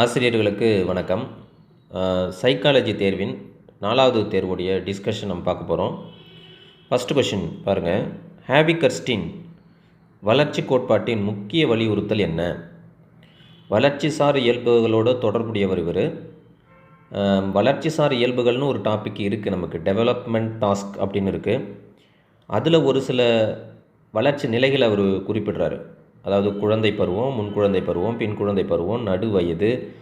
ஆசிரியர்களுக்கு வணக்கம். சைக்காலஜி தேர்வின் நாலாவது தேர்வுடைய டிஸ்கஷன் நம்ம பார்க்க போகிறோம் ஃபஸ்ட்டு கொஷின் பாருங்கள் ஹேவி கர்ஸ்டின் வளர்ச்சி கோட்பாட்டின் முக்கிய வலியுறுத்தல் என்ன? வளர்ச்சிசார் இயல்புகளோடு தொடர்புடையவர் இவர். வளர்ச்சிசார் இயல்புகள்னு ஒரு டாபிக் இருக்குது நமக்கு. டெவலப்மெண்ட் டாஸ்க் அப்படின்னு இருக்குது அதில் ஒரு சில வளர்ச்சி நிலைகளை அவர் குறிப்பிடுறாரு. அதாவது குழந்தை பருவம் முன் குழந்தை பருவம் பின் குழந்தை பருவம் நடு வயது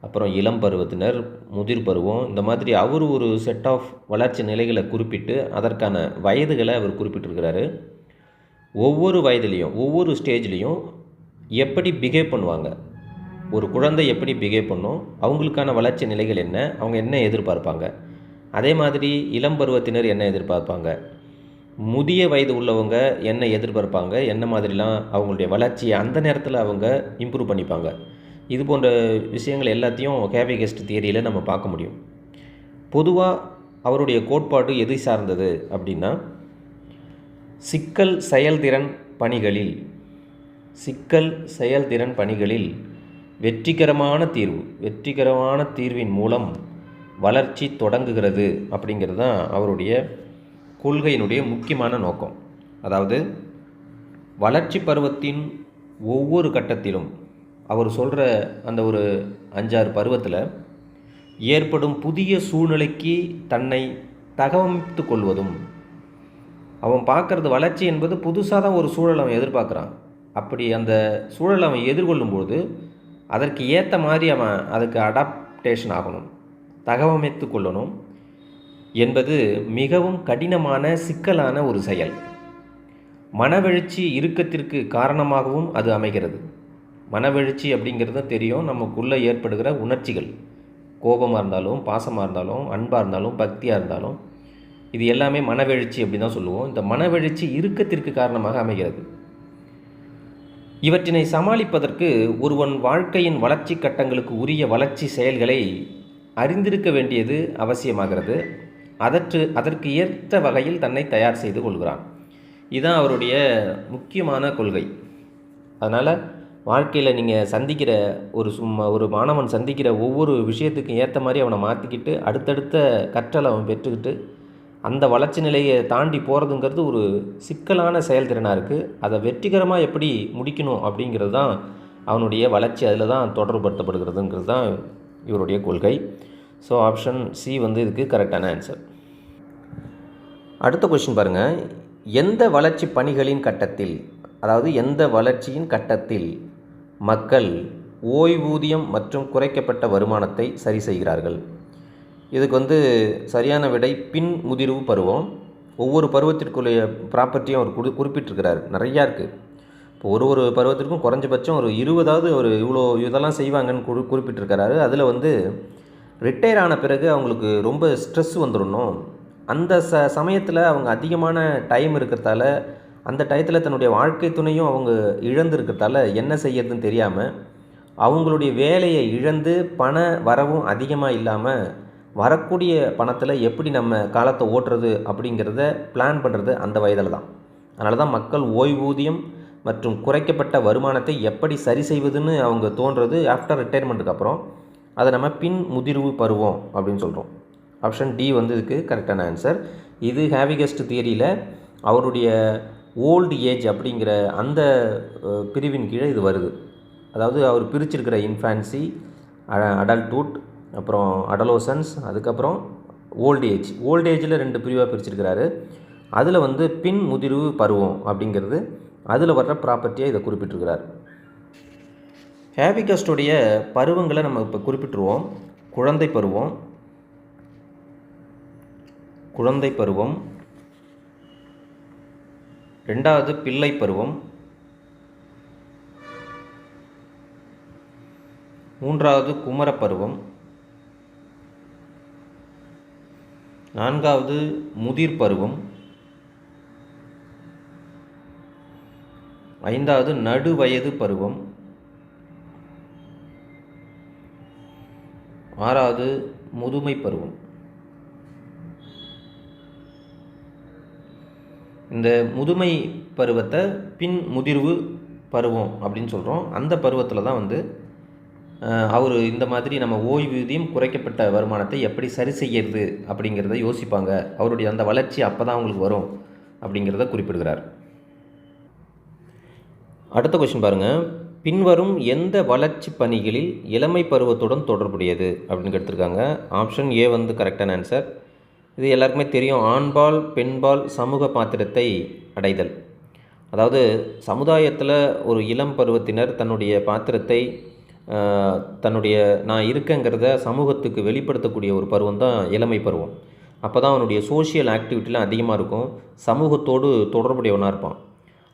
அப்புறம் இளம் பருவத்தினர் முதிர் பருவம் இந்த மாதிரி அவர் ஒரு செட் ஆஃப் வளர்ச்சி நிலைகளை குறிப்பிட்டு அதற்கான வயதுகளை அவர் குறிப்பிட்டிருக்கிறாரு. ஒவ்வொரு வயதுலேயும் ஒவ்வொரு ஸ்டேஜ்லேயும் எப்படி பிஹேவ் பண்ணுவாங்க? ஒரு குழந்தை எப்படி பிஹேவ் பண்ணும்? அவங்களுக்கான வளர்ச்சி நிலைகள் என்ன? அவங்க என்ன எதிர்பார்ப்பாங்க? அதே மாதிரி இளம் பருவத்தினர் என்ன எதிர்பார்ப்பாங்க? முதிய வயது உள்ளவங்க என்ன எதிர்பார்ப்பாங்க? என்ன மாதிரிலாம் அவங்களுடைய வளர்ச்சியை அந்த நேரத்தில் அவங்க இம்ப்ரூவ் பண்ணிப்பாங்க? இது போன்ற விஷயங்கள் எல்லாத்தையும் கேவி கெஸ்ட் தியரியில் நம்ம பார்க்க முடியும். பொதுவாக அவருடைய கோட்பாடு எது சார்ந்தது அப்படின்னா சிக்கல் செயல்திறன் பணிகளில் சிக்கல் செயல்திறன் பணிகளில் வெற்றிகரமான தீர்வு வெற்றிகரமான தீர்வின் மூலம் வளர்ச்சி தொடங்குகிறது அப்படிங்கிறது தான் அவருடைய கொள்கையினுடைய முக்கியமான நோக்கம். அதாவது வளர்ச்சி பருவத்தின் ஒவ்வொரு கட்டத்திலும் அவர் சொல்கிற அந்த ஒரு அஞ்சாறு பருவத்தில் ஏற்படும் புதிய சூழ்நிலைக்கு தன்னை தகவமைத்து கொள்வதும் அவன் பார்க்குறது வளர்ச்சி என்பது புதுசாக தான் ஒரு சூழல் அவன் எதிர்பார்க்குறான். அப்படி அந்த சூழலை அவன் எதிர்கொள்ளும்போது அதற்கு ஏற்ற மாதிரி அவன் அதுக்கு அடாப்டேஷன் ஆகணும் தகவமைத்து கொள்ளணும். என்பது மிகவும் கடினமான சிக்கலான ஒரு செயல். மனவெழுச்சி இறுக்கத்திற்கு காரணமாகவும் அது அமைகிறது. மனவெழுச்சி அப்படிங்கிறது தெரியும். நமக்குள்ளே ஏற்படுகிற உணர்ச்சிகள். கோபமாக இருந்தாலும் பாசமாக இருந்தாலும் அன்பாக இருந்தாலும் பக்தியாக இருந்தாலும் இது எல்லாமே மனவெழுச்சி அப்படி தான் சொல்லுவோம். இந்த மனவெழுச்சி இறுக்கத்திற்கு காரணமாக அமைகிறது. இவற்றினை சமாளிப்பதற்கு ஒருவன் வாழ்க்கையின் வளர்ச்சி கட்டங்களுக்கு உரிய வளர்ச்சி செயல்களை அறிந்திருக்க வேண்டியது அவசியமாகிறது. அதற்கு அதற்கு ஏற்ற வகையில் தன்னை தயார் செய்து கொள்கிறான். இதுதான் அவருடைய முக்கியமான கொள்கை. அதனால் வாழ்க்கையில் நீங்கள் சந்திக்கிற ஒரு சும்மா ஒரு மாணவன் சந்திக்கிற ஒவ்வொரு விஷயத்துக்கும் ஏற்ற மாதிரி அவனை மாற்றிக்கிட்டு அடுத்தடுத்த கற்றலை அவன் பெற்றுக்கிட்டு அந்த வளர்ச்சி நிலையை தாண்டி போகிறதுங்கிறது ஒரு சிக்கலான செயல்திறனாக இருக்குது அதை வெற்றிகரமாக எப்படி முடிக்கணும் அப்படிங்கிறது தான் அவனுடைய வளர்ச்சி அதில் தான் தொடர்புபடுத்தப்படுகிறதுங்கிறது தான் இவருடைய கொள்கை. ஸோ ஆப்ஷன் சி வந்து இதுக்கு கரெக்டான ஆன்சர் அடுத்த கொஷின் பாருங்கள் எந்த வளர்ச்சி பணிகளின் கட்டத்தில் அதாவது எந்த வளர்ச்சியின் கட்டத்தில் மக்கள் ஓய்வூதியம் மற்றும் குறைக்கப்பட்ட வருமானத்தை சரி செய்கிறார்கள்? இதுக்கு வந்து சரியான விடை பின் முதிர்வு பருவம். ஒவ்வொரு பருவத்திற்குரிய ப்ராப்பர்ட்டியும் அவர் குடு குறிப்பிட்டிருக்கிறார். நிறையா இருக்குது இப்போ ஒரு ஒரு பருவத்திற்கும் குறைஞ்சபட்சம் ஒரு இருபதாவது ஒரு இவ்வளோ இதெல்லாம் செய்வாங்கன்னு குறி குறிப்பிட்டிருக்கிறாரு. அதில் வந்து ரிட்டையர் ஆன பிறகு அவங்களுக்கு ரொம்ப ஸ்ட்ரெஸ் வந்துடணும். அந்த ச சமயத்தில் அவங்க அதிகமான டைம் இருக்கிறதால அந்த டயத்தில் தன்னுடைய வாழ்க்கை துணையும் அவங்க இழந்திருக்கிறதால என்ன செய்யறதுன்னு தெரியாமல் அவங்களுடைய வேலையை இழந்து பண வரவும் அதிகமாக இல்லாமல் வரக்கூடிய பணத்தில் எப்படி நம்ம காலத்தை ஓட்டுறது அப்படிங்கிறத பிளான் பண்ணுறது அந்த வயதில் தான். அதனால தான் மக்கள் ஓய்வூதியம் மற்றும் குறைக்கப்பட்ட வருமானத்தை எப்படி சரி செய்வதுன்னு அவங்க தோன்றது ஆஃப்டர் ரிட்டையர்மெண்ட்டுக்கு அப்புறம். அதை நம்ம பின் முதிர்வு பருவம் அப்படின்னு சொல்கிறோம் ஆப்ஷன் டி வந்து இதுக்கு கரெக்டான ஆன்சர் இது ஹேவிகஸ்ட் தியரியில் அவருடைய ஓல்டு ஏஜ் அப்படிங்கிற அந்த பிரிவின் கீழே இது வருது. அதாவது அவர் பிரிச்சிருக்கிற இன்ஃபான்சி அடல்ட்ஹுட் அப்புறம் அடலோசன்ஸ் அதுக்கப்புறம் ஓல்டு ஏஜ் ஓல்டு ஏஜில் ரெண்டு பிரிவாக பிரிச்சிருக்கிறாரு. அதில் வந்து பின் முதிர்வு பருவம் அப்படிங்கிறது அதில் வர்ற ப்ராப்பர்ட்டியாக இதை குறிப்பிட்டிருக்கிறார். ஹேபிகஸ்டுடைய பருவங்களை நம்ம இப்போ குறிப்பிட்டுருவோம். குழந்தை பருவம் குழந்தை பருவம் ரெண்டாவது பிள்ளை பருவம் மூன்றாவது குமர பருவம் நான்காவது முதிர் பருவம் ஐந்தாவது நடு வயது பருவம் ஆறாவது முதுமை பருவம். இந்த முதுமை பருவத்தை பின் முதிர்வு பருவம் அப்படின்னு சொல்கிறோம் அந்த பருவத்தில் தான் வந்து அவர் இந்த மாதிரி நம்ம ஓய்வூதியம் குறைக்கப்பட்ட வருமானத்தை எப்படி சரி செய்யறது அப்படிங்கிறத யோசிப்பாங்க. அவருடைய அந்த வளர்ச்சி அப்போ தான் அவங்களுக்கு வரும் அப்படிங்கிறத குறிப்பிடுகிறார். அடுத்த கொஷின் பாருங்கள் பின்வரும் எந்த வளர்ச்சி பணிகளில் இளமை பருவத்துடன் தொடர்புடையது அப்படின்னு எடுத்திருக்காங்க ஆப்ஷன் ஏ வந்து கரெக்டான ஆன்சர் இது எல்லாருக்குமே தெரியும். ஆண்பால் பெண்பால் சமூக பாத்திரத்தை அடைதல். அதாவது சமுதாயத்தில் ஒரு இளம் பருவத்தினர் தன்னுடைய பாத்திரத்தை தன்னுடைய நான் இருக்கேங்கிறத சமூகத்துக்கு வெளிப்படுத்தக்கூடிய ஒரு பருவம் தான் இளமை பருவம். அப்போ தான் அவனுடைய சோஷியல் ஆக்டிவிட்டிலாம் அதிகமாக இருக்கும். சமூகத்தோடு தொடர்புடையவனாக இருப்பான்.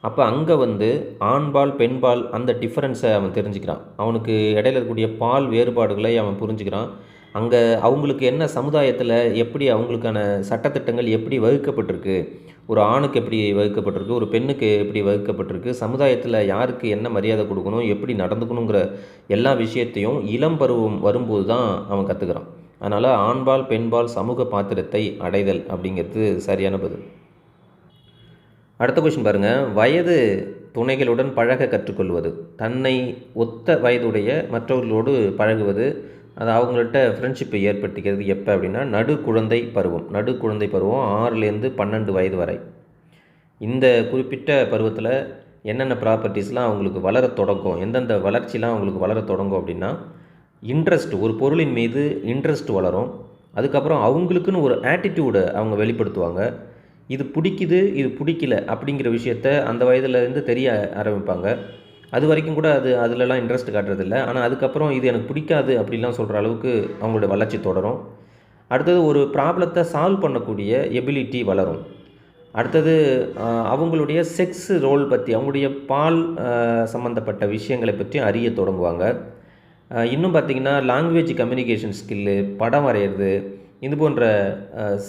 அப்போ அங்கே வந்து ஆண்பால் பெண்பால் அந்த டிஃப்ரென்ஸை அவன் தெரிஞ்சுக்கிறான். அவனுக்கு இடையில இருக்கக்கூடிய பால் வேறுபாடுகளை அவன் புரிஞ்சுக்கிறான். அங்கே அவங்களுக்கு என்ன சமுதாயத்தில் எப்படி அவங்களுக்கான சட்டத்திட்டங்கள் எப்படி வகுக்கப்பட்டிருக்கு? ஒரு ஆணுக்கு எப்படி வகுக்கப்பட்டிருக்கு? ஒரு பெண்ணுக்கு எப்படி வகுக்கப்பட்டிருக்கு? சமுதாயத்தில் யாருக்கு என்ன மரியாதை கொடுக்கணும்? எப்படி நடந்துக்கணுங்கிற எல்லா விஷயத்தையும் இளம் பருவம் வரும்போது தான் அவன் கற்றுக்கிறான் அதனால் ஆண்பால் பெண்பால் சமூக பாத்திரத்தை அடைதல் அப்படிங்கிறது சரியான பதில். அடுத்த கொஷின் பாருங்கள் வயது துணைகளுடன் பழக கற்றுக்கொள்வது. தன்னை ஒத்த வயதுடைய மற்றவர்களோடு பழகுவது அது அவங்கள்ட்ட ஃப்ரெண்ட்ஷிப்பை ஏற்படுத்திக்கிறது. எப்போ அப்படின்னா நடு குழந்தை பருவம். நடு குழந்தை பருவம் ஆறுலேருந்து பன்னெண்டு வயது வரை. இந்த குறிப்பிட்ட பருவத்தில் என்னென்ன ப்ராப்பர்ட்டிஸ்லாம் அவங்களுக்கு வளர தொடங்கும் எந்தெந்த வளர்ச்சிலாம் அவங்களுக்கு வளர தொடங்கும் அப்படின்னா இன்ட்ரெஸ்ட் ஒரு பொருளின் மீது இன்ட்ரெஸ்ட் வளரும். அதுக்கப்புறம் அவங்களுக்குன்னு ஒரு ஆட்டிடியூடை அவங்க வெளிப்படுத்துவாங்க. இது பிடிக்குது இது பிடிக்கல அப்படிங்கிற விஷயத்த அந்த வயதுலேருந்து தெரிய ஆரம்பிப்பாங்க. அது வரைக்கும் கூட அது அதிலலாம் இன்ட்ரெஸ்ட் காட்டுறதில்ல. ஆனால் அதுக்கப்புறம் இது எனக்கு பிடிக்காது அப்படிலாம் சொல்கிற அளவுக்கு அவங்களோட வளர்ச்சி தொடரும். அடுத்தது ஒரு ப்ராப்ளத்தை சால்வ் பண்ணக்கூடிய எபிலிட்டி வளரும். அடுத்தது அவங்களுடைய செக்ஸ் ரோல் பற்றி அவங்களுடைய பால் சம்மந்தப்பட்ட விஷயங்களை பற்றி அறிய தொடங்குவாங்க. இன்னும் பார்த்திங்கன்னா லாங்குவேஜ் கம்யூனிகேஷன் ஸ்கில்லு படம் வரைகிறது இது போன்ற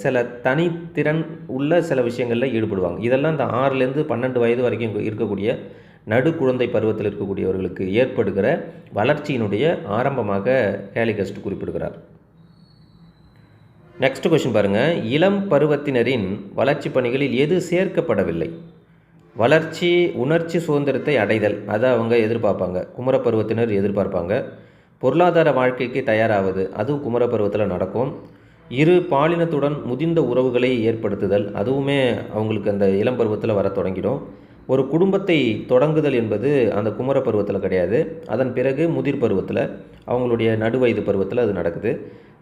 சில தனித்திறன் உள்ள சில விஷயங்களில் ஈடுபடுவாங்க. இதெல்லாம் இந்த ஆறுலேருந்து பன்னெண்டு வயது வரைக்கும் இருக்கக்கூடிய நடு குழந்தை பருவத்தில் இருக்கக்கூடியவர்களுக்கு ஏற்படுகிற வளர்ச்சியினுடைய ஆரம்பமாக ஹேலிகஸ்ட் குறிப்பிடுகிறார். நெக்ஸ்ட் கொஷின் பாருங்கள் இளம் பருவத்தினரின் வளர்ச்சி பணிகளில் எது சேர்க்கப்படவில்லை? வளர்ச்சி உணர்ச்சி சுதந்திரத்தை அடைதல் அதை அவங்க எதிர்பார்ப்பாங்க. குமர பருவத்தினர் எதிர்பார்ப்பாங்க. பொருளாதார வாழ்க்கைக்கு தயாராவது அதுவும் குமர பருவத்தில் நடக்கும். இரு பாலினத்துடன் முதிர்ந்த உறவுகளை ஏற்படுத்துதல் அதுவுமே அவங்களுக்கு அந்த இளம் பருவத்தில் வர தொடங்கிடும். ஒரு குடும்பத்தை தொடங்குதல் என்பது அந்த குமர பருவத்தில் கிடையாது. அதன் பிறகு முதிர் பருவத்தில் அவங்களுடைய நடுவயது பருவத்தில் அது நடக்குது.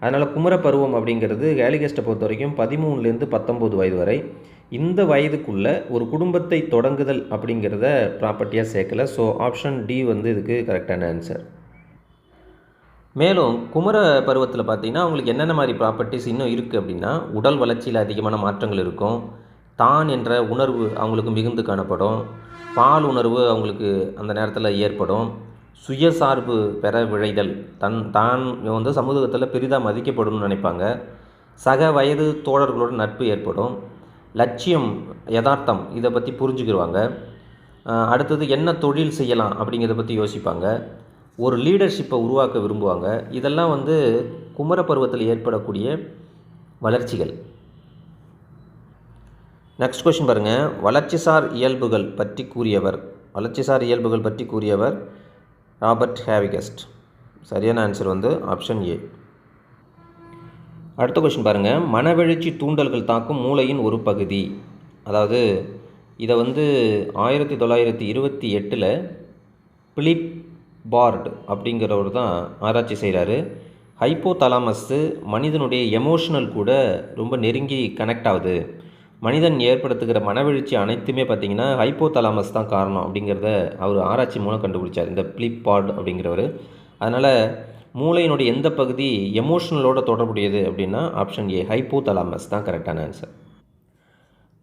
அதனால் குமர பருவம் அப்படிங்கிறது கேலிகஸ்ட்டை பொறுத்த வரைக்கும் பதிமூணுலேருந்து பத்தொம்போது வயது வரை. இந்த வயதுக்குள்ளே ஒரு குடும்பத்தை தொடங்குதல் அப்படிங்கிறத ப்ராப்பர்ட்டியாக சேர்க்கல. ஸோ ஆப்ஷன் டி வந்து இதுக்கு கரெக்டான ஆன்சர் மேலும் குமர பருவத்தில் பார்த்தீங்கன்னா அவங்களுக்கு என்னென்ன மாதிரி ப்ராப்பர்ட்டிஸ் இன்னும் இருக்குது அப்படின்னா உடல் வளர்ச்சியில் அதிகமான மாற்றங்கள் இருக்கும். தான் என்ற உணர்வு அவங்களுக்கு மிகுந்து காணப்படும். பால் உணர்வு அவங்களுக்கு அந்த நேரத்தில் ஏற்படும். சுயசார்பு பெற விழைதல். தன் தான் வந்து சமூகத்தில் பெரிதாக மதிக்கப்படும்னு நினைப்பாங்க. சக வயது தோழர்களோட நட்பு ஏற்படும். லட்சியம் யதார்த்தம் இதை பற்றி புரிஞ்சுக்கிடுவாங்க அடுத்தது என்ன தொழில் செய்யலாம் அப்படிங்கிறத பற்றி யோசிப்பாங்க. ஒரு லீடர்ஷிப்பை உருவாக்க விரும்புவாங்க. இதெல்லாம் வந்து குமர பருவத்தில் ஏற்படக்கூடிய வளர்ச்சிகள். நெக்ஸ்ட் கொஷின் பாருங்கள் வளர்ச்சிசார் இயல்புகள் பற்றி கூறியவர். வளர்ச்சிசார் இயல்புகள் பற்றி கூறியவர் ராபர்ட் ஹேவிகஸ்ட் சரியான ஆன்சர் வந்து ஆப்ஷன் ஏ அடுத்த கொஷின் பாருங்கள் மனவெழுச்சி தூண்டல்கள் தாக்கும் மூளையின் ஒரு பகுதி. அதாவது இதை வந்து ஆயிரத்தி தொள்ளாயிரத்தி இருபத்தி எட்டில் பிலிப் பார்ட் அப்படிங்கிறவர் தான் ஆராய்ச்சி செய்கிறாரு ஹைப்போதலாமஸ்ஸு மனிதனுடைய எமோஷனல் கூட ரொம்ப நெருங்கி கனெக்ட் ஆகுது. மனிதன் ஏற்படுத்துகிற மனவெழுச்சி அனைத்துமே பார்த்திங்கன்னா ஹைப்போதலாமஸ் தான் காரணம் அப்படிங்கிறத அவர் ஆராய்ச்சி மூலம் கண்டுபிடிச்சார். இந்த பிளிப்பார்டு அப்படிங்கிறவர். அதனால் மூளையினுடைய எந்த பகுதி எமோஷனலோட தொடர்புடையது அப்படின்னா ஆப்ஷன் ஏ ஹைப்போதலாமஸ் தான் கரெக்டான ஆன்சர்.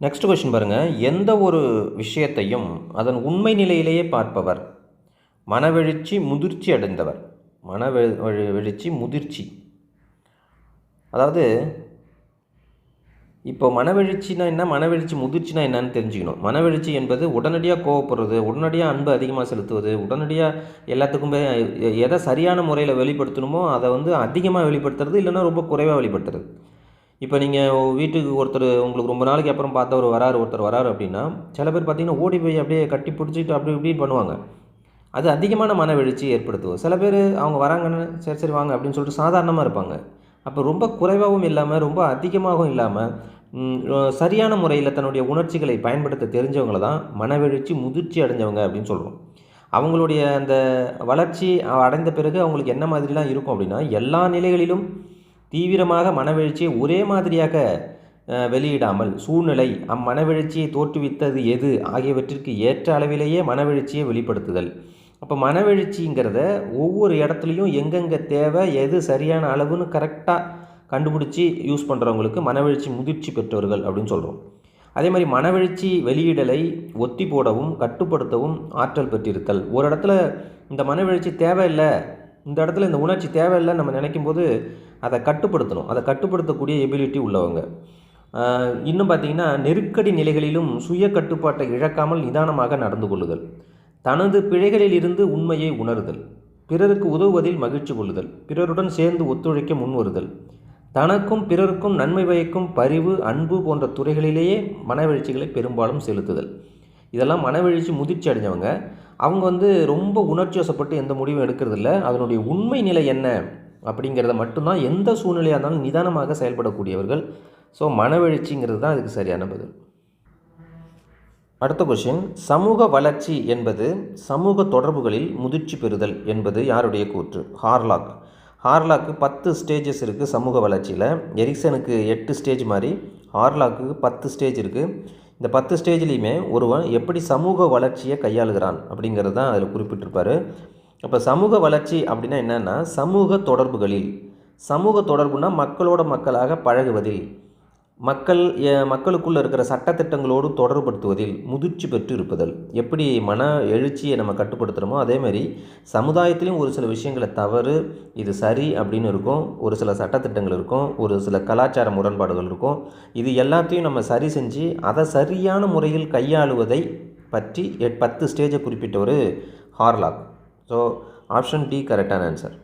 நெக்ஸ்ட் கொஷின் பாருங்கள் எந்த ஒரு விஷயத்தையும் அதன் உண்மை நிலையிலேயே பார்ப்பவர் மனவெழுச்சி முதிர்ச்சி அடைந்தவர். மனவெ வெளிச்சி வெழுச்சி முதிர்ச்சி. அதாவது இப்போ மனவெழுச்சினா என்ன? மனவெழுச்சி முதிர்ச்சினா என்னன்னு தெரிஞ்சுக்கணும். மனவெழுச்சி என்பது உடனடியாக கோவப்படுறது உடனடியாக அன்பு அதிகமாக செலுத்துவது உடனடியாக எல்லாத்துக்கும் எதை சரியான முறையில் வெளிப்படுத்தணுமோ அதை வந்து அதிகமாக வெளிப்படுத்துறது இல்லைன்னா ரொம்ப குறைவாக வெளிப்படுத்துறது. இப்போ நீங்கள் வீட்டுக்கு ஒருத்தர் உங்களுக்கு ரொம்ப நாளைக்கு அப்புறம் பார்த்தவர் வராரு ஒருத்தர் வராரு அப்படின்னா சில பேர் பார்த்தீங்கன்னா ஓடி போய் அப்படியே கட்டி பிடிச்சிட்டு அப்படி இப்படின்னு பண்ணுவாங்க. அது அதிகமான மனவெழுச்சி ஏற்படுத்துவோம் சில பேர் அவங்க வராங்கன்னு சரி சரி வாங்க அப்படின்னு சொல்லிட்டு சாதாரணமாக இருப்பாங்க. அப்போ ரொம்ப குறைவாகவும் இல்லாமல் ரொம்ப அதிகமாகவும் இல்லாமல் சரியான முறையில் தன்னுடைய உணர்ச்சிகளை பயன்படுத்த தெரிஞ்சவங்கள தான் மனவெழுச்சி முதிர்ச்சி அடைஞ்சவங்க அப்படின்னு சொல்கிறோம் அவங்களுடைய அந்த வளர்ச்சி அடைந்த பிறகு அவங்களுக்கு என்ன மாதிரிலாம் இருக்கும் அப்படின்னா எல்லா நிலைகளிலும் தீவிரமாக மனவெழுச்சியை ஒரே மாதிரியாக வெளியிடாமல் சூழ்நிலை அம்மனவெழுச்சியை தோற்றுவித்தது எது ஆகியவற்றிற்கு ஏற்ற அளவிலேயே மனவெழுச்சியை வெளிப்படுத்துதல். அப்போ மனவெழுச்சிங்கிறத ஒவ்வொரு இடத்துலையும் எங்கெங்கே தேவை எது சரியான அளவுன்னு கரெக்டாக கண்டுபிடிச்சி யூஸ் பண்ணுறவங்களுக்கு மனவெழுச்சி முதிர்ச்சி பெற்றவர்கள் அப்படின்னு சொல்கிறோம் அதே மாதிரி மனவெழுச்சி வெளியிடலை ஒத்தி போடவும் கட்டுப்படுத்தவும் ஆற்றல் பெற்றிருத்தல். ஒரு இடத்துல இந்த மனவெழுச்சி தேவையில்லை இந்த இடத்துல இந்த உணர்ச்சி தேவையில்லைன்னு நம்ம நினைக்கும் போது அதை கட்டுப்படுத்தணும். அதை கட்டுப்படுத்தக்கூடிய எபிலிட்டி உள்ளவங்க. இன்னும் பார்த்தீங்கன்னா நெருக்கடி நிலைகளிலும் சுய கட்டுப்பாட்டை இழக்காமல் நிதானமாக நடந்து கொள்ளுதல். தனது பிழைகளில் இருந்து உண்மையை உணருதல். பிறருக்கு உதவுவதில் மகிழ்ச்சி கொள்ளுதல். பிறருடன் சேர்ந்து ஒத்துழைக்க முன்வருதல். தனக்கும் பிறருக்கும் நன்மை பயக்கும் பரிவு அன்பு போன்ற துறைகளிலேயே மனவெழுச்சிகளை பெரும்பாலும் செலுத்துதல். இதெல்லாம் மனவெழுச்சி முதிர்ச்சி அடைஞ்சவங்க. அவங்க வந்து ரொம்ப உணர்ச்சி வசப்பட்டு எந்த முடிவும் எடுக்கிறதில்ல. அதனுடைய உண்மை நிலை என்ன அப்படிங்கிறத மட்டும்தான் எந்த சூழ்நிலையாக இருந்தாலும் நிதானமாக செயல்படக்கூடியவர்கள். ஸோ மனவெழுச்சிங்கிறது தான் அதுக்கு சரியான பதில். அடுத்த கொஷின் சமூக வளர்ச்சி என்பது சமூக தொடர்புகளில் முதிர்ச்சி பெறுதல் என்பது யாருடைய கூற்று? ஹார்லாக் ஹார்லாக்கு பத்து ஸ்டேஜஸ் இருக்குது சமூக வளர்ச்சியில். எரிக்சனுக்கு எட்டு ஸ்டேஜ் மாதிரி ஹார்லாக்கு பத்து ஸ்டேஜ் இருக்குது இந்த பத்து ஸ்டேஜ்லேயுமே ஒருவன் எப்படி சமூக வளர்ச்சியை கையாளுகிறான் அப்படிங்கிறது தான் அதில் குறிப்பிட்டிருப்பார். அப்போ சமூக வளர்ச்சி அப்படின்னா என்னென்னா சமூக தொடர்புகளில். சமூக தொடர்புனா மக்களோட மக்களாக பழகுவதில். மக்கள் எ- மக்களுக்குள்ள இருக்கிற சட்டத்திட்டங்களோடு தொடர்புபடுத்துவதில் முதிர்ச்சி பெற்று இருப்பதல் எப்படி மன எழுச்சியை நம்ம கட்டுப்படுத்துகிறோமோ அதேமாதிரி சமுதாயத்திலையும் ஒரு சில விஷயங்களை தவறு இது சரி அப்படின்னு இருக்கும். ஒரு சில சட்டத்திட்டங்கள் இருக்கும். ஒரு சில கலாச்சார முரண்பாடுகள் இருக்கும். இது எல்லாத்தையும் நம்ம சரி செஞ்சு அதை சரியான முறையில் கையாளுவதை பற்றி எட்- பத்து ஸ்டேஜை குறிப்பிட்ட ஒரு ஹார்லாக் ஸோ ஆப்ஷன் டி கரெக்டான ஆன்சர்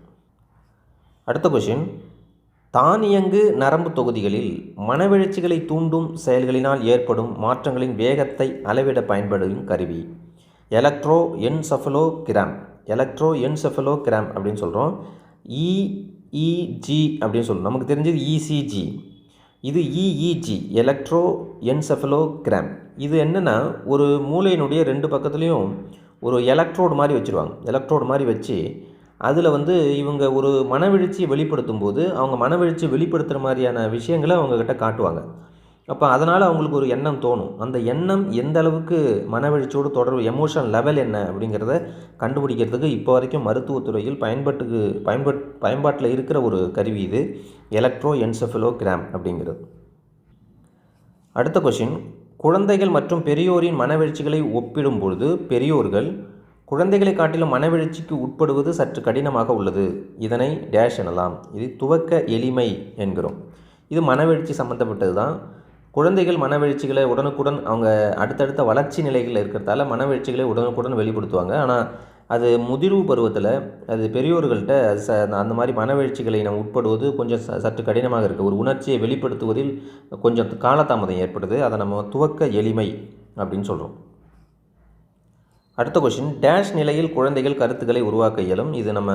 அடுத்த கொஷின் தானியங்கு நரம்பு தொகுதிகளில் மனவெழுச்சிகளை தூண்டும் செயல்களினால் ஏற்படும் மாற்றங்களின் வேகத்தை அளவிட பயன்படும் கருவி. எலக்ட்ரோ என்செஃபலோகிராம் எலக்ட்ரோ என்செஃபலோகிராம் அப்படின்னு சொல்கிறோம் இஇஜி அப்படின்னு சொல்கிறோம் நமக்கு தெரிஞ்சது இசிஜி இது இஇஜி எலக்ட்ரோ என்செஃபலோகிராம் இது என்னென்னா ஒரு மூளையினுடைய ரெண்டு பக்கத்துலேயும் ஒரு எலக்ட்ரோடு மாதிரி வச்சுருவாங்க. எலக்ட்ரோடு மாதிரி வச்சு அதில் வந்து இவங்க ஒரு மனவெழுச்சியை வெளிப்படுத்தும் போது அவங்க மனவெழுச்சியை வெளிப்படுத்துகிற மாதிரியான விஷயங்களை அவங்கக்கிட்ட காட்டுவாங்க. அப்போ அதனால் அவங்களுக்கு ஒரு எண்ணம் தோணும். அந்த எண்ணம் எந்த அளவுக்கு மனவெழுச்சியோடு தொடர்பு எமோஷன் லெவல் என்ன அப்படிங்கிறத கண்டுபிடிக்கிறதுக்கு இப்போ வரைக்கும் மருத்துவத்துறையில் பயன்பாட்டுக்கு பயன்பட் பயன்பாட்டில் இருக்கிற ஒரு கருவி இது எலக்ட்ரோ என்செஃபலோகிராம் அப்படிங்கிறது. அடுத்த கொஷின் குழந்தைகள் மற்றும் பெரியோரின் மனவெழுச்சிகளை ஒப்பிடும் பொழுது பெரியோர்கள் குழந்தைகளை காட்டிலும் மனவெழுச்சிக்கு உட்படுவது சற்று கடினமாக உள்ளது. இதனை டேஷ் எனலாம். இது துவக்க எளிமை என்கிறோம். இது மனவெழுச்சி சம்மந்தப்பட்டது தான் குழந்தைகள் மனவெழுச்சிகளை உடனுக்குடன் அவங்க அடுத்தடுத்த வளர்ச்சி நிலைகளில் இருக்கிறதால மனவெழுச்சிகளை உடனுக்குடன் வெளிப்படுத்துவாங்க. ஆனால் அது முதிர்வு பருவத்தில் அது பெரியோர்கள்ட்ட அது ச அந்த மாதிரி மனவெழுச்சிகளை நம்ம உட்படுவது கொஞ்சம் ச சற்று கடினமாக இருக்குது ஒரு உணர்ச்சியை வெளிப்படுத்துவதில் கொஞ்சம் காலதாமதம் ஏற்படுது. அதை நம்ம துவக்க எளிமை அப்படின்னு சொல்கிறோம் அடுத்த கொஷின் டேஷ் நிலையில் குழந்தைகள் கருத்துக்களை உருவாக்க இயலும். இது நம்ம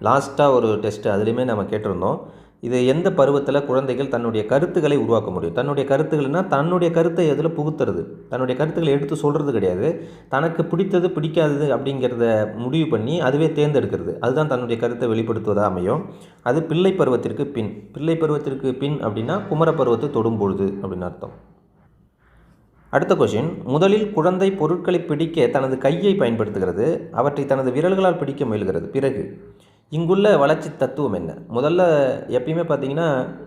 லாஸ்ட்டாக ஒரு டெஸ்ட் அதுலேயுமே நம்ம கேட்டிருந்தோம். இது எந்த பருவத்தில் குழந்தைகள் தன்னுடைய கருத்துக்களை உருவாக்க முடியும்? தன்னுடைய கருத்துக்கள்னால் தன்னுடைய கருத்தை எதில் புகுத்துறது? தன்னுடைய கருத்துக்களை எடுத்து சொல்கிறது கிடையாது. தனக்கு பிடித்தது பிடிக்காதது அப்படிங்கிறத முடிவு பண்ணி அதுவே தேர்ந்தெடுக்கிறது. அதுதான் தன்னுடைய கருத்தை வெளிப்படுத்துவதாக அமையும். அது பிள்ளை பருவத்திற்கு பின். பிள்ளை பருவத்திற்கு பின் அப்படின்னா குமர பருவத்தை தொடும் பொழுது அப்படின்னு அர்த்தம். அடுத்த கொஷின் முதலில் குழந்தை பொருட்களை பிடிக்க தனது கையை பயன்படுத்துகிறது அவற்றை தனது விரல்களால் பிடிக்க முயல்கிறது. பிறகு இங்குள்ள வளர்ச்சி தத்துவம் என்ன? முதல்ல எப்பயுமே பார்த்தீங்கன்னா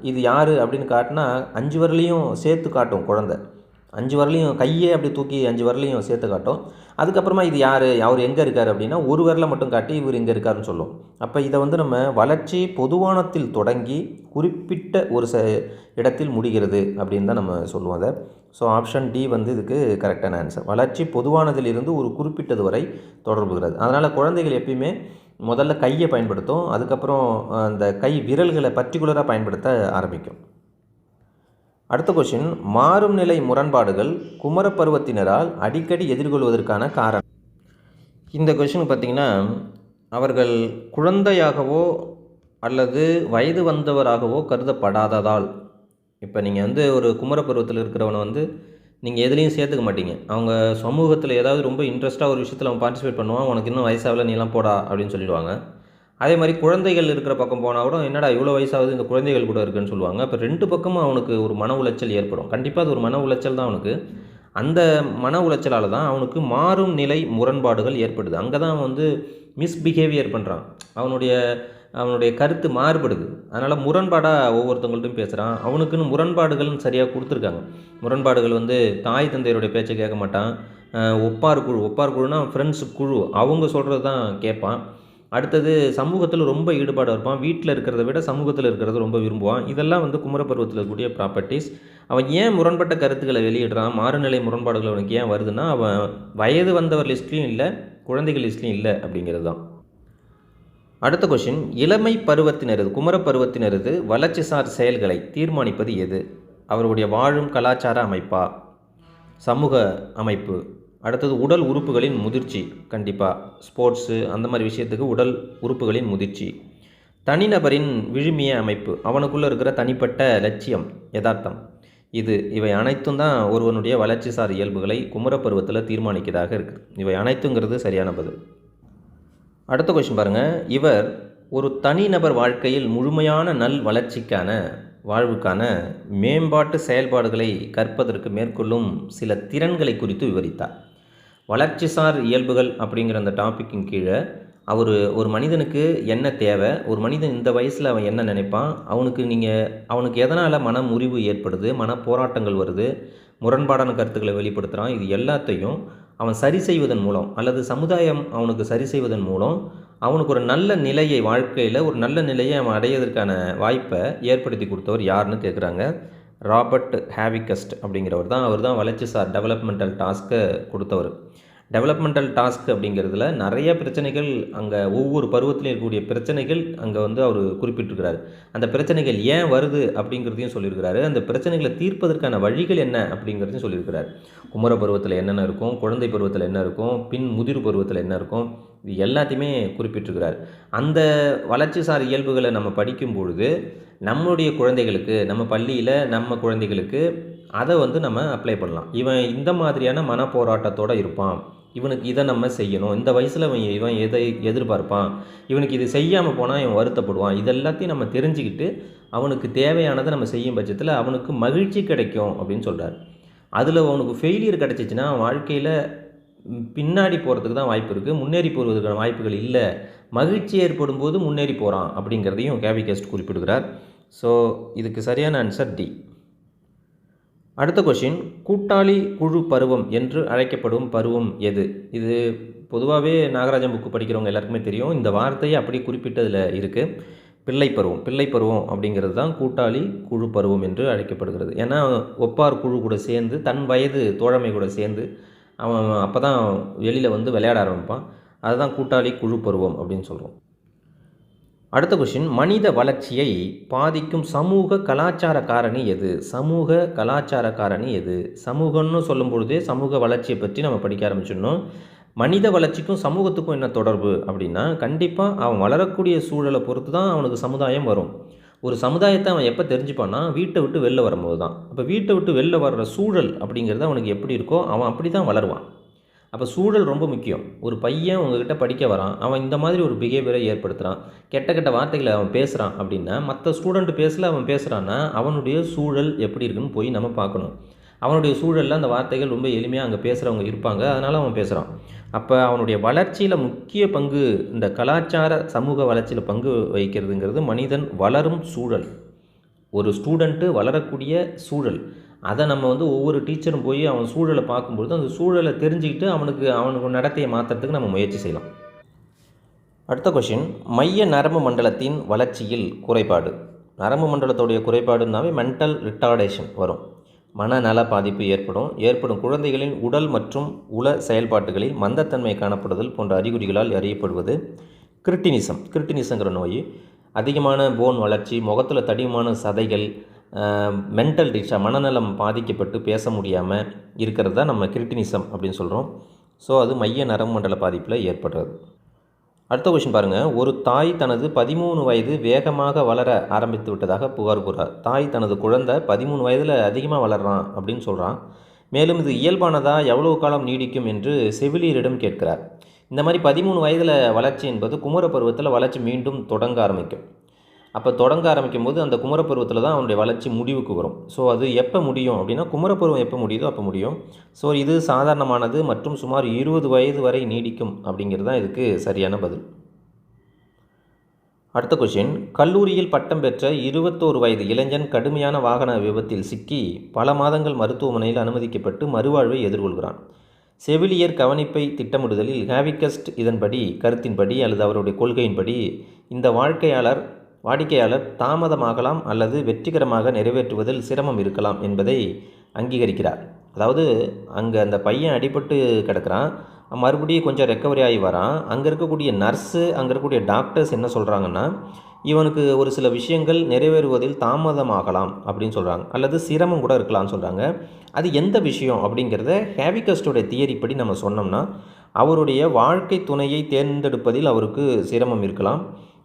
இது யார் அப்படின்னு காட்டினா அஞ்சு வரலையும் சேர்த்து காட்டும் குழந்தை. அஞ்சு வரலையும் கையே அப்படி தூக்கி அஞ்சு வரலையும் சேர்த்து காட்டும். அதுக்கப்புறமா இது யார்? அவர் எங்கே இருக்கார் அப்படின்னா ஒரு விரலை மட்டும் காட்டி இவர் எங்கே இருக்காருன்னு சொல்லும். அப்போ இதை வந்து நம்ம வளர்ச்சி பொதுவானத்தில் தொடங்கி குறிப்பிட்ட ஒரு ச இடத்தில் முடிகிறது அப்படின்னு தான் நம்ம சொல்லுவோம் அதை. ஸோ ஆப்ஷன் டி வந்து இதுக்கு கரெக்டான ஆன்சர் வளர்ச்சி பொதுவானதிலிருந்து ஒரு குறிப்பிட்டது வரை தொடர்புகிறது. அதனால் குழந்தைகள் எப்பயுமே முதல்ல கையை பயன்படுத்தும் அதுக்கப்புறம் அந்த கை விரல்களை பர்டிகுலராக பயன்படுத்த ஆரம்பிக்கும். அடுத்த கொஷின் மாறும் நிலை முரண்பாடுகள் குமரப்பருவத்தினரால் அடிக்கடி எதிர்கொள்வதற்கான காரணம். இந்த கொஷினுக்கு பார்த்தீங்கன்னா அவர்கள் குழந்தையாகவோ அல்லது வயது வந்தவராகவோ கருதப்படாததால் இப்போ நீங்கள் வந்து ஒரு குமர பருவத்தில் இருக்கிறவனை வந்து நீங்கள் எதுலேயும் சேர்த்துக்க மாட்டீங்க. அவங்க சமூகத்தில் ஏதாவது ரொம்ப இன்ட்ரெஸ்ட்டாக ஒரு விஷயத்தில் அவன் பார்ட்டிசிபேட் பண்ணுவான் உனக்கு இன்னும் வயசாகல நீலாம் போடா அப்படின்னு சொல்லிடுவாங்க. அதே மாதிரி குழந்தைகள் இருக்கிற பக்கம் போனால் கூட என்னடா இவ்வளோ வயசாகுது இந்த குழந்தைகள் கூட இருக்குன்னு சொல்லுவாங்க. இப்போ ரெண்டு பக்கமும் அவனுக்கு ஒரு மன உளைச்சல் ஏற்படும். கண்டிப்பாக அது ஒரு மன உளைச்சல் தான் அவனுக்கு. அந்த மன உளைச்சலால் தான் அவனுக்கு மாறும் நிலை முரண்பாடுகள் ஏற்படுது. அங்கே தான் அவன் வந்து மிஸ்பிஹேவியர் பண்ணுறான் அவனுடைய அவனுடைய கருத்து மாறுபடுது. அதனால் முரண்பாடாக ஒவ்வொருத்தவங்கள்ட்டும் பேசுகிறான் அவனுக்குன்னு முரண்பாடுகள்னு சரியாக கொடுத்துருக்காங்க. முரண்பாடுகள் வந்து தாய் தந்தையருடைய பேச்சை கேட்க மாட்டான். ஒப்பார் குழு. ஒப்பார் குழுனா ஃப்ரெண்ட்ஸ் குழு. அவங்க சொல்கிறது தான் கேட்பான். அடுத்தது சமூகத்தில் ரொம்ப ஈடுபாடு இருப்பான். வீட்டில் இருக்கிறத விட சமூகத்தில் இருக்கிறத ரொம்ப விரும்புவான். இதெல்லாம் வந்து குமரப்பருவத்தில் இருக்கக்கூடிய ப்ராப்பர்ட்டிஸ் அவன் ஏன் முரண்பட்ட கருத்துக்களை வெளியிடுறான்? மாறுநிலை முரண்பாடுகள் அவனுக்கு ஏன் வருதுன்னா அவன் வயது வந்தவர் லிஸ்ட்லேயும் இல்லை குழந்தைகள் லிஸ்ட்லேயும் இல்லை அப்படிங்கிறது தான் அடுத்த கொஷின் இளமை பருவத்தினரது குமர பருவத்தினரது வளர்ச்சிசார் செயல்களை தீர்மானிப்பது எது? அவருடைய வாழும் கலாச்சார அமைப்பா? சமூக அமைப்பு. அடுத்தது உடல் உறுப்புகளின் முதிர்ச்சி. கண்டிப்பாக ஸ்போர்ட்ஸு அந்த மாதிரி விஷயத்துக்கு உடல் உறுப்புகளின் முதிர்ச்சி. தனிநபரின் விழுமிய அமைப்பு. அவனுக்குள்ளே இருக்கிற தனிப்பட்ட லட்சியம் யதார்த்தம். இது இவை அனைத்தும் தான் ஒருவனுடைய வளர்ச்சிசார் இயல்புகளை குமர பருவத்தில் தீர்மானிக்கிறதாக இருக்குது இவை அனைத்துங்கிறது சரியான பதில். அடுத்த கொஷின் பாருங்கள் இவர் ஒரு தனிநபர் வாழ்க்கையில் முழுமையான நல் வளர்ச்சிக்கான வாழ்வுக்கான மேம்பாட்டு செயல்பாடுகளை கற்பதற்கு மேற்கொள்ளும் சில திறன்களை குறித்து விவரித்தார். வளர்ச்சிசார் இயல்புகள் அப்படிங்கிற அந்த டாப்பிக்கின் கீழே அவர் ஒரு மனிதனுக்கு என்ன தேவை ஒரு மனிதன் இந்த வயசில் அவன் என்ன நினைப்பான் அவனுக்கு நீங்கள் அவனுக்கு எதனால் மன முறிவு ஏற்படுது மன போராட்டங்கள் வருது முரண்பாடான கருத்துக்களை வெளிப்படுத்துகிறான் இது எல்லாத்தையும் அவன் சரி செய்வதன் மூலம் அல்லது சமுதாயம் அவனுக்கு சரி செய்வதன் மூலம் அவனுக்கு ஒரு நல்ல நிலையை வாழ்க்கையில் ஒரு நல்ல நிலையை அவன் அடையிறதுக்கான வாய்ப்பை ஏற்படுத்தி கொடுத்தவர் யாருன்னு கேட்குறாங்க ராபர்ட் ஹேவிகஸ்ட் அப்படிங்கிறவர் தான். அவர் தான் வளர்ச்சி சார் டெவலப்மெண்டல் டாஸ்க்கை கொடுத்தவர். டெவலப்மெண்டல் டாஸ்க் அப்படிங்கிறதுல நிறைய பிரச்சனைகள் அங்கே ஒவ்வொரு பருவத்திலையும் இருக்கக்கூடிய பிரச்சனைகள் அங்கே வந்து அவர் குறிப்பிட்டிருக்கிறாரு. அந்த பிரச்சனைகள் ஏன் வருது அப்படிங்கிறதையும் சொல்லியிருக்கிறாரு. அந்த பிரச்சனைகளை தீர்ப்பதற்கான வழிகள் என்ன அப்படிங்கிறதையும் சொல்லியிருக்கிறார். குமர பருவத்தில் என்னென்ன இருக்கும் குழந்தை பருவத்தில் என்ன இருக்கும் பின் முதிர் பருவத்தில் என்ன இருக்கும் இது எல்லாத்தையுமே குறிப்பிட்டிருக்கிறார். அந்த வளர்ச்சிசார் இயல்புகளை நம்ம படிக்கும் பொழுது நம்மளுடைய குழந்தைகளுக்கு நம்ம பள்ளியில் நம்ம குழந்தைகளுக்கு அதை வந்து நம்ம அப்ளை பண்ணலாம். இவன் இந்த மாதிரியான மனப்போராட்டத்தோடு இருப்பான். இவனுக்கு இதை நம்ம செய்யணும். இந்த வயசில் இவன் இவன் எதை எதிர்பார்ப்பான்? இவனுக்கு இது செய்யாமல் போனால் இவன் வருத்தப்படுவான். இது எல்லாத்தையும் நம்ம தெரிஞ்சுக்கிட்டு அவனுக்கு தேவையானதை நம்ம செய்யும் பட்சத்தில் அவனுக்கு மகிழ்ச்சி கிடைக்கும் அப்படின்னு சொல்கிறார் அதில் அவனுக்கு ஃபெயிலியர் கிடச்சிச்சின்னா அவன் வாழ்க்கையில் பின்னாடி போகிறதுக்கு தான் வாய்ப்பு இருக்குது முன்னேறி போவதற்கான வாய்ப்புகள் இல்லை. மகிழ்ச்சி ஏற்படும் போது முன்னேறி போகிறான் அப்படிங்கிறதையும் கேவிகெஸ்ட் குறிப்பிடுகிறார். ஸோ இதுக்கு சரியான ஆன்சர் டி அடுத்த கொஷின் கூட்டாளி குழு பருவம் என்று அழைக்கப்படும் பருவம் எது? இது பொதுவாகவே நாகராஜன் புக்கு படிக்கிறவங்க எல்லாருக்குமே தெரியும். இந்த வார்த்தையை அப்படி குறிப்பிட்டதில் இருக்குது பிள்ளை பருவம் பிள்ளை பருவம் அப்படிங்கிறது தான் கூட்டாளி குழு பருவம் என்று அழைக்கப்படுகிறது. ஏன்னா ஒப்பார் குழு கூட சேர்ந்து தன் வயது தோழமை கூட சேர்ந்து அவன் அப்போ தான் வெளியில் வந்து விளையாட ஆரம்பிப்பான். அதுதான் கூட்டாளி குழு பருவம் அப்படின்னு சொல்கிறோம் அடுத்த கொஷின் மனித வளர்ச்சியை பாதிக்கும் சமூக கலாச்சார காரணி எது? சமூக கலாச்சார காரணி எது? சமூகம்னு சொல்லும் பொழுதே சமூக வளர்ச்சியை பற்றி நம்ம படிக்க ஆரம்பிச்சிடணும். மனித வளர்ச்சிக்கும் சமூகத்துக்கும் என்ன தொடர்பு அப்படின்னா கண்டிப்பாக அவன் வளரக்கூடிய சூழலை பொறுத்து தான் அவனுக்கு சமுதாயம் வரும். ஒரு சமுதாயத்தை அவன் எப்போ தெரிஞ்சுப்பான்னா வீட்டை விட்டு வெளில வரும்போது தான் அப்போ வீட்டை விட்டு வெளில வர்ற சூழல் அப்படிங்கிறது அவனுக்கு எப்படி இருக்கோ அவன் அப்படி தான் வளருவான். அப்போ சூழல் ரொம்ப முக்கியம். ஒரு பையன் உங்ககிட்ட படிக்க வரான். அவன் இந்த மாதிரி ஒரு பிஹேவியரை ஏற்படுத்துகிறான் கெட்ட கெட்ட வார்த்தைகளை அவன் பேசுகிறான் அப்படின்னா மற்ற ஸ்டூடெண்ட் பேசல அவன் பேசுகிறான்னா அவனுடைய சூழல் எப்படி இருக்குன்னு போய் நம்ம பார்க்கணும். அவனுடைய சூழலில் அந்த வார்த்தைகள் ரொம்ப எளிமையாக அங்கே பேசுகிறவங்க இருப்பாங்க. அதனால் அவன் பேசுகிறான் அப்போ அவனுடைய வளர்ச்சியில் முக்கிய பங்கு இந்த கலாச்சார சமூக வளர்ச்சியில் பங்கு வகிக்கிறதுங்கிறது மனிதன் வளரும் சூழல். ஒரு ஸ்டூடெண்ட்டு வளரக்கூடிய சூழல். அதை நம்ம வந்து ஒவ்வொரு டீச்சரும் போய் அவன் சூழலை பார்க்கும்பொழுது அந்த சூழலை தெரிஞ்சுக்கிட்டு அவனுக்கு அவனுக்கு நடத்தையை மாற்றுறதுக்கு நம்ம முயற்சி செய்யலாம். அடுத்த கொஷின் மைய நரம்பு மண்டலத்தின் வளர்ச்சியில் குறைபாடு. நரம்பு மண்டலத்துடைய குறைபாடுனாவே மென்டல் ரிட்டார்டேஷன் வரும். மனநல பாதிப்பு ஏற்படும். ஏற்படும் குழந்தைகளின் உடல் மற்றும் உள செயல்பாட்டுகளில் மந்தத்தன்மை காணப்படுதல் போன்ற அறிகுறிகளால் அறியப்படுவது கிரிட்டினிசம். கிரிட்டினிசங்கிற நோய் அதிகமான போன் வளர்ச்சி முகத்தில் தடிமான சதைகள் மென்டல் ரீச்சாக மனநலம் பாதிக்கப்பட்டு பேச முடியாமல் இருக்கிறது தான் நம்ம கிரிட்டினிசம் அப்படின்னு சொல்கிறோம் ஸோ அது மைய நரம்பு மண்டல பாதிப்பில் ஏற்படுறது. அடுத்த கொஷின் பாருங்கள் ஒரு தாய் தனது பதிமூணு வயது வேகமாக வளர ஆரம்பித்து விட்டதாக புகார் கூறார் தாய் தனது குழந்தை பதிமூணு வயதில் அதிகமாக வளர்றான் அப்படின்னு சொல்கிறான் மேலும் இது இயல்பானதா எவ்வளவு காலம் நீடிக்கும் என்று செவிலியரிடம் கேட்கிறார். இந்த மாதிரி பதிமூணு வயதில் வளர்ச்சி என்பது குமர பருவத்தில் வளர்ச்சி மீண்டும் தொடங்க ஆரம்பிக்கும். அப்போ தொடங்க ஆரம்பிக்கும் போது அந்த குமரப்பருவத்தில் தான் அவனுடைய வளர்ச்சி முடிவுக்கு வரும். ஸோ அது எப்போ முடியும் அப்படின்னா குமரப்பருவம் எப்போ முடியுதோ அப்போ முடியும். ஸோ இது சாதாரணமானது மற்றும் சுமார் இருபது வயது வரை நீடிக்கும் அப்படிங்கிறது தான் இதுக்கு சரியான பதில். அடுத்த கொஷின் கல்லூரியில் பட்டம் பெற்ற இருபத்தோரு வயது இளைஞன் கடுமையான வாகன விபத்தில் சிக்கி பல மாதங்கள் மருத்துவமனையில் அனுமதிக்கப்பட்டு மறுவாழ்வை எதிர்கொள்கிறான். செவிலியர் கவனிப்பை திட்டமிடுதலில் ஹேவிகஸ்ட் இதன்படி கருத்தின்படி அல்லது அவருடைய கொள்கையின்படி இந்த வாழ்க்கையாளர் வாடிக்கையாளர் தாமதமாகலாம் அல்லது வெற்றிகரமாக நிறைவேற்றுவதில் சிரமம் இருக்கலாம் என்பதை அங்கீகரிக்கிறார். அதாவது அங்கே அந்த பையன் அடிபட்டு கிடக்கிறான் மறுபடியும் கொஞ்சம் ரெக்கவரி ஆகி வரான் அங்கே இருக்கக்கூடிய நர்ஸு அங்கே இருக்கக்கூடிய டாக்டர்ஸ் என்ன சொல்கிறாங்கன்னா இவனுக்கு ஒரு சில விஷயங்கள் நிறைவேறுவதில் தாமதமாகலாம் அப்படின்னு சொல்கிறாங்க அல்லது சிரமம் கூட இருக்கலாம்னு சொல்கிறாங்க அது எந்த விஷயம் அப்படிங்கிறத ஹேவிகஸ்டோட தியரி படி நம்ம சொன்னோம்னா அவருடைய வாழ்க்கை துணையை தேர்ந்தெடுப்பதில் அவருக்கு சிரமம் இருக்கலாம்.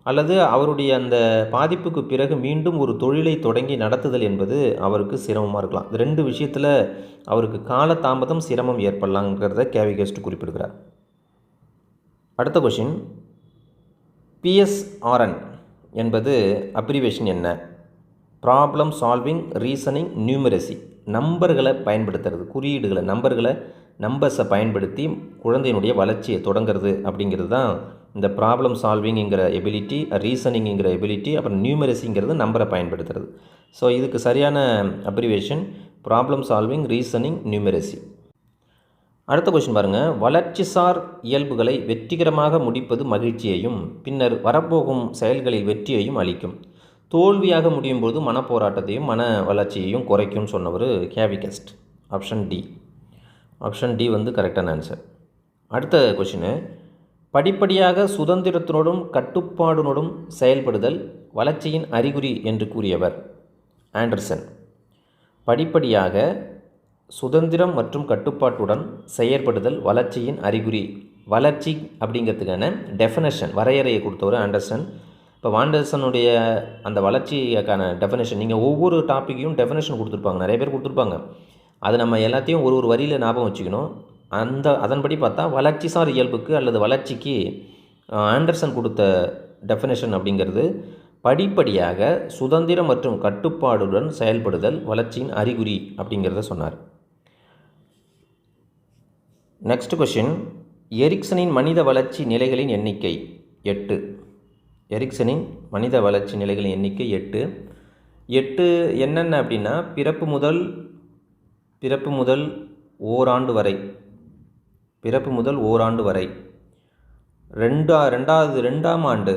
அல்லது அவருடைய அந்த பாதிப்புக்கு பிறகு மீண்டும் ஒரு தொழிலை தொடங்கி நடத்துதல் என்பது அவருக்கு சிரமமாக இருக்கலாம். இந்த ரெண்டு விஷயத்தில் அவருக்கு காலதாமதம் சிரமம் ஏற்படலாங்கிறத கேவிகஸ்ட் குறிப்பிடுகிறார். அடுத்த கொஷின் பிஎஸ்ஆர்என் என்பது அப்ரிவேஷன் என்ன? ப்ராப்ளம் சால்விங் ரீசனிங் நியூமரசி நம்பர்களை பயன்படுத்துறது குறியீடுகளை நம்பர்களை நம்பர்ஸை பயன்படுத்தி குழந்தையினுடைய வளர்ச்சியை தொடங்கிறது அப்படிங்கிறது தான் இந்த ப்ராப்ளம் சால்விங்கிற எபிலிட்டி ரீசனிங்கிற எபிலிட்டி அப்புறம் நியூமரசிங்கிறது நம்பரை பயன்படுத்துறது. ஸோ இதுக்கு சரியான abbreviation problem solving reasoning numeracy அடுத்த கொஷின் பாருங்கள் வளர்ச்சிசார் இயல்புகளை வெற்றிகரமாக முடிப்பது மகிழ்ச்சியையும் பின்னர் வரப்போகும் செயல்களில் வெற்றியையும் அளிக்கும். தோல்வியாக முடியும் போது மனப்போராட்டத்தையும் மன வளர்ச்சியையும் குறைக்கும் சொன்னவர் கேவிகஸ்ட். ஆப்ஷன் டி ஆப்ஷன் டி வந்து கரெக்டான ஆன்சர் அடுத்த கொஷினு படிப்படியாக சுதந்திரத்தினோடும் கட்டுப்பாடுனோடும் செயல்படுதல் வளர்ச்சியின் அறிகுறி என்று கூறியவர் ஆண்டர்சன். படிப்படியாக சுதந்திரம் மற்றும் கட்டுப்பாட்டுடன் செயற்படுதல் வளர்ச்சியின் அறிகுறி வளர்ச்சி அப்படிங்கிறதுக்கான டெஃபினேஷன் வரையறையை கொடுத்தவர் ஆண்டர்சன். இப்போ வாண்டர்சனுடைய அந்த வளர்ச்சிக்கான டெஃபினேஷன் நீங்கள் ஒவ்வொரு டாப்பிக்கையும் டெஃபினேஷன் கொடுத்துருப்பாங்க நிறைய பேர் கொடுத்துருப்பாங்க. அது நம்ம எல்லாத்தையும் ஒரு ஒரு வரியில் ஞாபகம் வச்சுக்கணும். அந்த அதன்படி பார்த்தா வளர்ச்சிசார் இயல்புக்கு அல்லது வளர்ச்சிக்கு ஆண்டர்சன் கொடுத்த டெஃபினேஷன் அப்படிங்கிறது படிப்படியாக சுதந்திரம் மற்றும் கட்டுப்பாடுடன் செயல்படுதல் வளர்ச்சியின் அறிகுறி அப்படிங்கிறத சொன்னார். நெக்ஸ்ட் கொஷின் எரிக்சனின் மனித வளர்ச்சி நிலைகளின் எண்ணிக்கை எட்டு. எரிக்சனின் மனித வளர்ச்சி நிலைகளின் எண்ணிக்கை எட்டு. எட்டு என்னென்ன அப்படின்னா பிறப்பு முதல் பிறப்பு முதல் ஓராண்டு வரை பிறப்பு முதல் ஓராண்டு வரை. ரெண்டா ரெண்டாவது ரெண்டாம் ஆண்டு.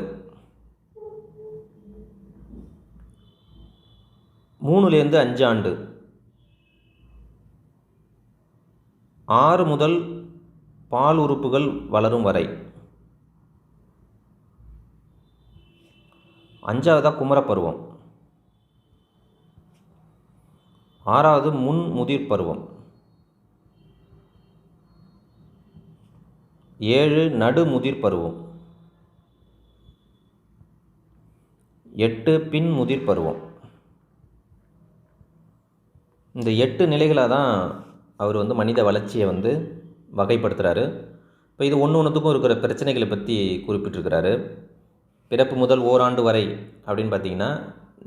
மூணுலேருந்து அஞ்சு ஆண்டு. ஆறு முதல் பால் உறுப்புகள் வளரும் வரை. அஞ்சாவதாக குமரப்பருவம் ஆறாவது முன் முதிர் பருவம். ஏழு நடுமுதிர் பருவம். எட்டு பின்முதிர் பருவம். இந்த எட்டு நிலைகளாக தான் அவர் வந்து மனித வளர்ச்சியை வந்து வகைப்படுத்துகிறாரு இப்போ இது ஒன்று ஒன்றுத்துக்கும் இருக்கிற பிரச்சனைகளை பற்றி குறிப்பிட்டிருக்கிறாரு. பிறப்பு முதல் ஓராண்டு வரை அப்படின்னு பார்த்தீங்கன்னா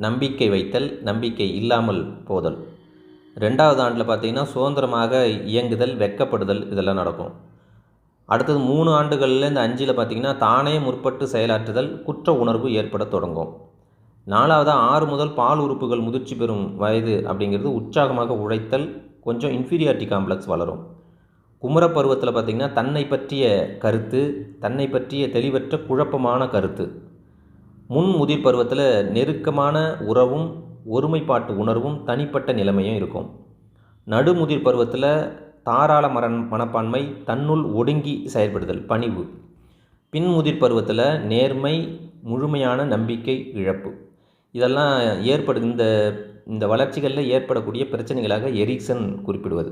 நம்பிக்கை வைத்தல் நம்பிக்கை இல்லாமல் போதல். ரெண்டாவது ஆண்டில் பார்த்தீங்கன்னா சுதந்திரமாக இயங்குதல் வெக்கப்படுதல் இதெல்லாம் நடக்கும். அடுத்தது மூணு ஆண்டுகளில் இந்த அஞ்சில் பார்த்திங்கன்னா தானே முற்பட்டு செயலாற்றுதல் குற்ற உணர்வு ஏற்பட தொடங்கும். நாலாவதாக ஆறு முதல் பால் உறுப்புகள் முதிர்ச்சி பெறும் வயது அப்படிங்கிறது உற்சாகமாக உழைத்தல் கொஞ்சம் இன்ஃபீரியாரிட்டி காம்ப்ளெக்ஸ் வளரும். குமர பருவத்தில் பார்த்திங்கன்னா தன்னை பற்றிய கருத்து தன்னை பற்றிய தெளிவற்ற குழப்பமான கருத்து. முன் முதிர் பருவத்தில் நெருக்கமான உறவும் ஒருமைப்பாட்டு உணர்வும் தனிப்பட்ட நிலைமையும் இருக்கும். நடுமுதிர் பருவத்தில் தாராள மரண் மனப்பான்மை தன்னுள் ஒடுங்கி செயல்படுதல் பணிவு. பின்முதிர் பருவத்தில் நேர்மை முழுமையான நம்பிக்கை இழப்பு. இதெல்லாம் ஏற்படு இந்த இந்த வளர்ச்சிகளில் ஏற்படக்கூடிய பிரச்சனைகளாக எரிக்சன் குறிப்பிடுவது.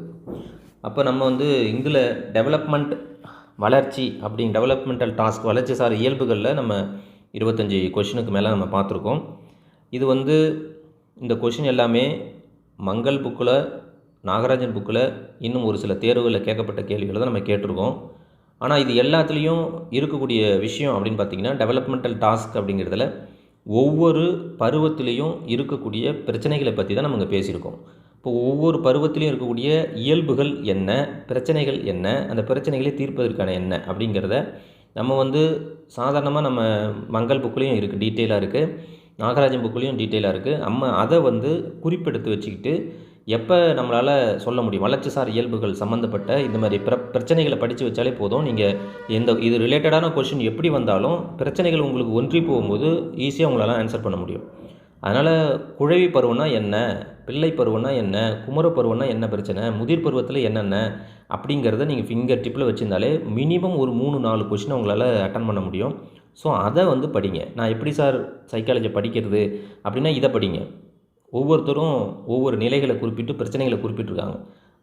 அப்போ நம்ம வந்து இதில் டெவலப்மெண்ட் வளர்ச்சி அப்படிங்க டெவலப்மெண்டல் டாஸ்க் வளர்ச்சி சார் இயல்புகளில் நம்ம இருபத்தஞ்சி கொஷினுக்கு மேலே நம்ம பார்த்துருக்கோம் இது வந்து இந்த கொஷின் எல்லாமே மங்கள் புக்கில் நாகராஜன் புக்கில் இன்னும் ஒரு சில தேர்வுகளில் கேட்கப்பட்ட கேள்விகளை தான் நம்ம கேட்டிருக்கோம். ஆனால் இது எல்லாத்துலேயும் இருக்கக்கூடிய விஷயம் அப்படின்னு பார்த்தீங்கன்னா டெவலப்மெண்டல் டாஸ்க் அப்படிங்கிறதுல ஒவ்வொரு பருவத்திலையும் இருக்கக்கூடிய பிரச்சனைகளை பற்றி தான் நம்ம பேசியிருக்கோம். இப்போ ஒவ்வொரு பருவத்திலையும் இருக்கக்கூடிய இயல்புகள் என்ன பிரச்சனைகள் என்ன அந்த பிரச்சனைகளை தீர்ப்பதற்கான என்ன அப்படிங்கிறத நம்ம வந்து சாதாரணமாக நம்ம மங்கள் புக்லேயும் இருக்குது டீட்டெயிலாக இருக்குது நாகராஜன் புக்லேயும் டீட்டெயிலாக இருக்குது நம்ம அதை வந்து குறிப்பெடுத்து வச்சுக்கிட்டு எப்போ நம்மளால் சொல்ல முடியும்? வளர்ச்சிசார் இயல்புகள் சம்மந்தப்பட்ட இந்த மாதிரி பிர பிரச்சனைகளை படித்து வச்சாலே போதும். நீங்கள் எந்த இது ரிலேட்டடான கொஷின் எப்படி வந்தாலும் பிரச்சனைகள் உங்களுக்கு ஒன்றி போகும்போது ஈஸியாக உங்களால் ஆன்சர் பண்ண முடியும். அதனால் குழவி பருவம்னா என்ன? பிள்ளை பருவம்னா என்ன? குமர பருவம்னா என்ன பிரச்சனை? முதிர் பருவத்தில் என்னென்ன? அப்படிங்கிறத நீங்கள் ஃபிங்கர் டிப்பில் வச்சுருந்தாலே மினிமம் ஒரு மூணு நாலு கொஷினை உங்களால் அட்டன் பண்ண முடியும். ஸோ அதை வந்து படிங்க. நான் எப்படி சார் சைக்காலஜி படிக்கிறது? அப்படின்னா இதை படிங்க. ஒவ்வொருத்தரும் ஒவ்வொரு நிலைகளை குறிப்பிட்டு பிரச்சனைகளை குறிப்பிட்டிருக்காங்க.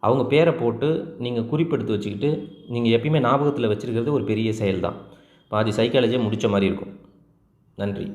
அவங்க பேரை போட்டு நீங்கள் குறிப்பெடுத்து வச்சுக்கிட்டு நீங்கள் எப்பயுமே ஞாபகத்தில் வச்சுருக்கிறது ஒரு பெரிய செயல் தான் பாதி சைக்காலஜியை முடித்த மாதிரி இருக்கும். நன்றி.